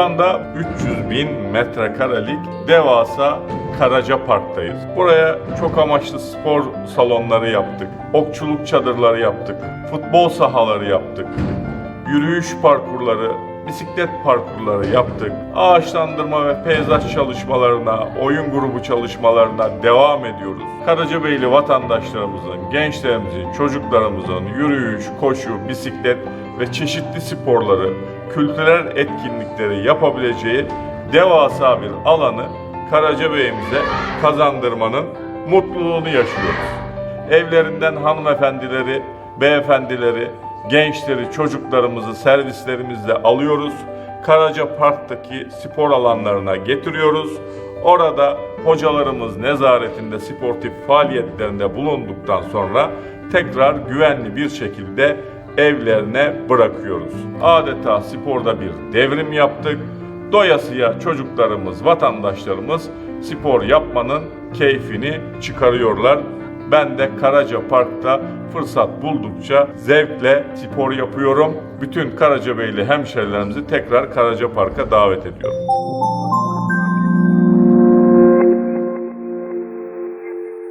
anda 300 bin metrekarelik devasa Karaca Park'tayız. Buraya çok amaçlı spor salonları yaptık. Okçuluk çadırları yaptık. Futbol sahaları yaptık. Yürüyüş parkurları, bisiklet parkurları yaptık. Ağaçlandırma ve peyzaj çalışmalarına, oyun grubu çalışmalarına devam ediyoruz. Karacabeyli vatandaşlarımızın, gençlerimizin, çocuklarımızın yürüyüş, koşu, bisiklet ve çeşitli sporları, kültürel etkinlikleri yapabileceği devasa bir alanı Karacabeyimize kazandırmanın mutluluğunu yaşıyoruz. Evlerinden hanımefendileri, beyefendileri, gençleri, çocuklarımızı servislerimizle alıyoruz. Karaca Park'taki spor alanlarına getiriyoruz. Orada hocalarımız nezaretinde sportif faaliyetlerinde bulunduktan sonra tekrar güvenli bir şekilde evlerine bırakıyoruz. Adeta sporda bir devrim yaptık. Doyasıya çocuklarımız, vatandaşlarımız spor yapmanın keyfini çıkarıyorlar. Ben de Karaca Park'ta fırsat buldukça zevkle spor yapıyorum. Bütün Karacabeyli hemşerilerimizi tekrar Karaca Park'a davet ediyorum.